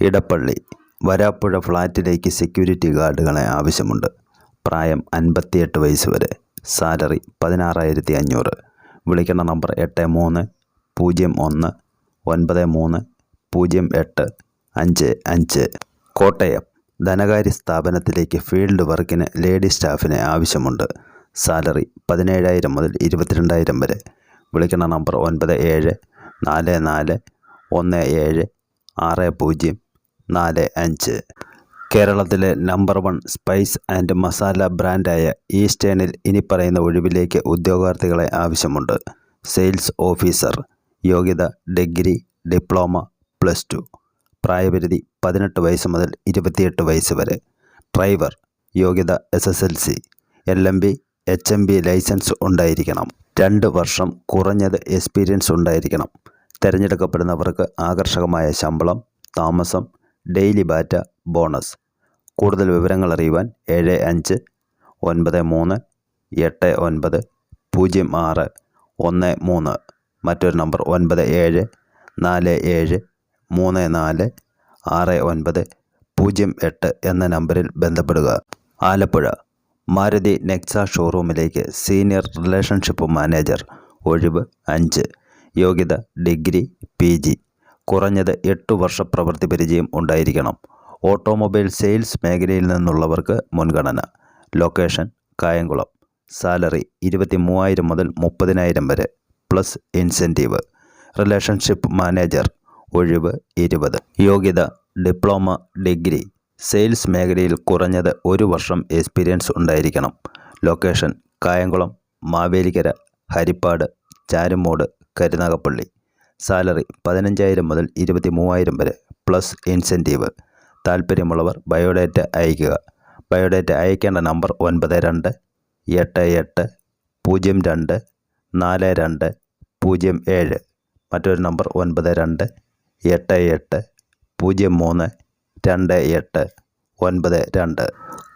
ഇടപ്പള്ളി വരാപ്പുഴ ഫ്ലാറ്റിലേക്ക് സെക്യൂരിറ്റി ഗാർഡുകളെ ആവശ്യമുണ്ട്. പ്രായം അൻപത്തിയെട്ട് വയസ്സ് വരെ. സാലറി പതിനാറായിരത്തി അഞ്ഞൂറ് വിളിക്കേണ്ട നമ്പർ എട്ട് മൂന്ന് പൂജ്യം ഒന്ന് ഒൻപത് മൂന്ന് പൂജ്യം എട്ട് അഞ്ച് അഞ്ച്. കോട്ടയം ധനകാര്യ സ്ഥാപനത്തിലേക്ക് ഫീൽഡ് വർക്കിന് ലേഡി സ്റ്റാഫിനെ ആവശ്യമുണ്ട്. സാലറി പതിനേഴായിരം മുതൽ ഇരുപത്തിരണ്ടായിരം വരെ. വിളിക്കേണ്ട നമ്പർ ഒൻപത് ഏഴ് നാല് നാല് ഒന്ന് ഏഴ് ആറ് പൂജ്യം നാല് അഞ്ച്. കേരളത്തിലെ number one spice and masala ബ്രാൻഡായ ഈസ്റ്റേണിൽ ഇനി പറയുന്ന ഒഴിവിലേക്ക് ഉദ്യോഗാർത്ഥികളെ ആവശ്യമുണ്ട്. സെയിൽസ് ഓഫീസർ യോഗ്യത ഡിഗ്രി ഡിപ്ലോമ പ്ലസ് ടു പ്രായപരിധി പതിനെട്ട് വയസ്സ് മുതൽ ഇരുപത്തിയെട്ട് വയസ്സ് വരെ. ഡ്രൈവർ യോഗ്യത S S L C L M V H M V licence ഉണ്ടായിരിക്കണം. രണ്ട് വർഷം കുറഞ്ഞത് എക്സ്പീരിയൻസ് ഉണ്ടായിരിക്കണം. തിരഞ്ഞെടുക്കപ്പെടുന്നവർക്ക് ആകർഷകമായ ശമ്പളം താമസം ഡെയിലി ബാറ്റ ബോണസ്. കൂടുതൽ വിവരങ്ങൾ അറിയുവാൻ ഏഴ് അഞ്ച് ഒൻപത് മൂന്ന് എട്ട് ഒൻപത് പൂജ്യം ആറ് ഒന്ന് മൂന്ന്. മറ്റൊരു നമ്പർ ഒൻപത് ഏഴ് നാല് ഏഴ് മൂന്ന് നാല് ആറ് ഒൻപത് പൂജ്യം എട്ട് എന്ന നമ്പറിൽ ബന്ധപ്പെടുക. ആലപ്പുഴ മാരുതി നെക്സ ഷോറൂമിലേക്ക് സീനിയർ റിലേഷൻഷിപ്പ് മാനേജർ ഒഴിവ് അഞ്ച്. യോഗ്യത ഡിഗ്രി പി ജി. കുറഞ്ഞത് എട്ട് വർഷ പ്രവൃത്തി പരിചയം ഉണ്ടായിരിക്കണം. ഓട്ടോമൊബൈൽ സെയിൽസ് മേഖലയിൽ നിന്നുള്ളവർക്ക് മുൻഗണന. ലൊക്കേഷൻ കായംകുളം. സാലറി ഇരുപത്തി മൂവായിരം മുതൽ മുപ്പതിനായിരം വരെ പ്ലസ് ഇൻസെന്റീവ്. റിലേഷൻഷിപ്പ് മാനേജർ ഒഴിവ് ഇരുപത്. യോഗ്യത ഡിപ്ലോമ ഡിഗ്രി. സെയിൽസ് മേഖലയിൽ കുറഞ്ഞത് ഒരു വർഷം എക്സ്പീരിയൻസ് ഉണ്ടായിരിക്കണം. ലൊക്കേഷൻ കായംകുളം മാവേലിക്കര ഹരിപ്പാട് ചാരുമൂട് കരുനാഗപ്പള്ളി. സാലറി പതിനഞ്ചായിരം മുതൽ ഇരുപത്തി മൂവായിരം വരെ പ്ലസ് ഇൻസെന്റീവ്. താല്പര്യമുള്ളവർ ബയോഡേറ്റ അയയ്ക്കുക. ബയോഡേറ്റ അയക്കേണ്ട നമ്പർ ഒൻപത് രണ്ട് എട്ട് എട്ട് പൂജ്യം രണ്ട് നാല് രണ്ട് പൂജ്യം ഏഴ്. മറ്റൊരു നമ്പർ ഒൻപത് രണ്ട് എട്ട് എട്ട് പൂജ്യം മൂന്ന് രണ്ട് എട്ട് ഒൻപത് രണ്ട്.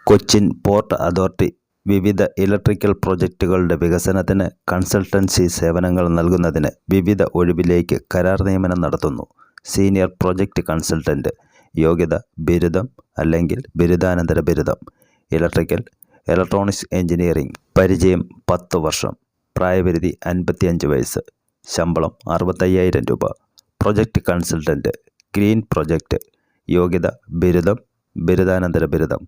കൊച്ചിൻ പോർട്ട് അതോറിറ്റി വിവിധ ഇലക്ട്രിക്കൽ പ്രൊജക്റ്റുകളുടെ വികസനത്തിന് കൺസൾട്ടൻസി സേവനങ്ങൾ നൽകുന്നതിന് വിവിധ ഒഴിവിലേക്ക് കരാർ നിയമനം നടത്തുന്നു. സീനിയർ പ്രൊജക്റ്റ് കൺസൾട്ടന്റ് യോഗ്യത ബിരുദം അല്ലെങ്കിൽ ബിരുദാനന്തര ബിരുദം ഇലക്ട്രിക്കൽ ഇലക്ട്രോണിക്സ് എഞ്ചിനീയറിംഗ് പരിചയം പത്ത് വർഷം പ്രായപരിധി അൻപത്തിയഞ്ച് വയസ്സ് ശമ്പളം അറുപത്തയ്യായിരം രൂപ. പ്രൊജക്റ്റ് കൺസൾട്ടന്റ് ഗ്രീൻ പ്രൊജക്റ്റ് യോഗ്യത ബിരുദം ബിരുദാനന്തര ബിരുദം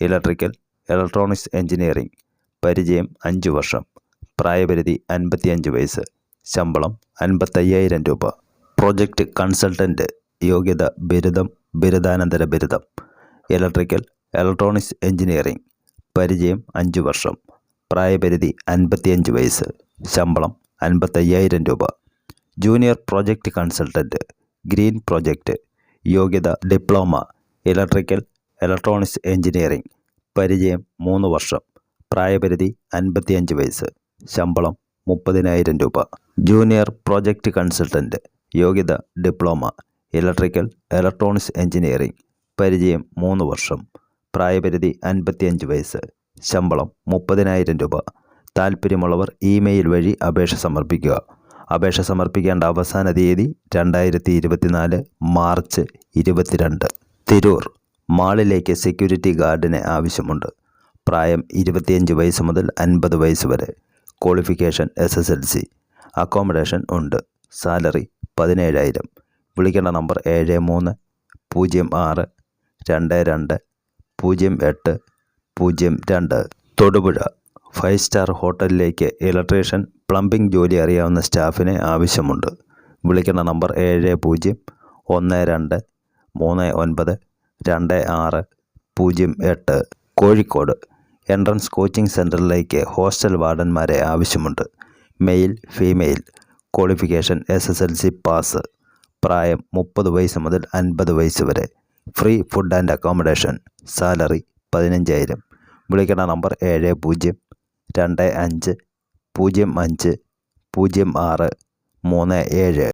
ഇലക്ട്രിക്കൽ ഇലക്ട്രോണിക്സ് എഞ്ചിനീയറിംഗ് പരിചയം അഞ്ച് വർഷം പ്രായപരിധി അൻപത്തിയഞ്ച് വയസ്സ് ശമ്പളം അൻപത്തയ്യായിരം രൂപ. പ്രൊജക്റ്റ് കൺസൾട്ടന്റ് യോഗ്യത ബിരുദം ബിരുദാനന്തര ബിരുദം. ഇലക്ട്രിക്കൽ ഇലക്ട്രോണിക്സ് എഞ്ചിനീയറിംഗ് പരിചയം അഞ്ച് വർഷം പ്രായപരിധി അൻപത്തിയഞ്ച് വയസ്സ് ശമ്പളം അൻപത്തയ്യായിരം രൂപ. Junior project consultant green project യോഗ്യത ഡിപ്ലോമ ഇലക്ട്രിക്കൽ ഇലക്ട്രോണിക്സ് എഞ്ചിനീയറിംഗ് പരിചയം മൂന്ന് വർഷം. പ്രായപരിധി അൻപത്തിയഞ്ച് വയസ്സ്. ശമ്പളം മുപ്പതിനായിരം രൂപ. ജൂനിയർ പ്രോജക്റ്റ് കൺസൾട്ടന്റ് യോഗ്യത ഡിപ്ലോമ. Electrical electronics engineering. പരിചയം മൂന്ന് വർഷം. പ്രായപരിധി അൻപത്തിയഞ്ച് വയസ്സ്. ശമ്പളം മുപ്പതിനായിരം രൂപ. താൽപ്പര്യമുള്ളവർ ഇമെയിൽ വഴി അപേക്ഷ സമർപ്പിക്കുക. അപേക്ഷ സമർപ്പിക്കേണ്ട അവസാന തീയതി രണ്ടായിരത്തി ഇരുപത്തിനാല് മാർച്ച് ഇരുപത്തിരണ്ട്. തിരൂർ. മാളിലേക്ക് സെക്യൂരിറ്റി ഗാർഡിന് ആവശ്യമുണ്ട്. പ്രായം ഇരുപത്തിയഞ്ച് വയസ്സ് മുതൽ അൻപത് വയസ്സ് വരെ. Qualification S S L C accommodation ഉണ്ട്. സാലറി പതിനേഴായിരം. വിളിക്കേണ്ട നമ്പർ ഏഴ് മൂന്ന് പൂജ്യം ആറ് രണ്ട് രണ്ട് പൂജ്യം എട്ട് പൂജ്യം രണ്ട്. തൊടുപുഴ. ഫൈവ് സ്റ്റാർ ഹോട്ടലിലേക്ക് ഇലക്ട്രീഷ്യൻ പ്ലംബിംഗ് ജോലി അറിയാവുന്ന സ്റ്റാഫിനെ ആവശ്യമുണ്ട്. വിളിക്കേണ്ട നമ്പർ ഏഴ് പൂജ്യം ഒന്ന് രണ്ട് മൂന്ന് ഒൻപത് രണ്ട് ആറ് പൂജ്യം എട്ട് കോഴിക്കോട് എൻട്രൻസ് കോച്ചിംഗ് സെന്ററിലേക്ക് ഹോസ്റ്റൽ വാർഡന്മാരെ ആവശ്യമുണ്ട്. Male female. Qualification S S L C pass. പ്രായം മുപ്പത് വയസ്സ് മുതൽ അൻപത് വയസ്സ് വരെ. Free food and accommodation. Salary പതിനഞ്ചായിരം. വിളിക്കേണ്ട നമ്പർ ഏഴ് പൂജ്യം രണ്ട് അഞ്ച് പൂജ്യം അഞ്ച് പൂജ്യം ആറ് മൂന്ന് ഏഴ്.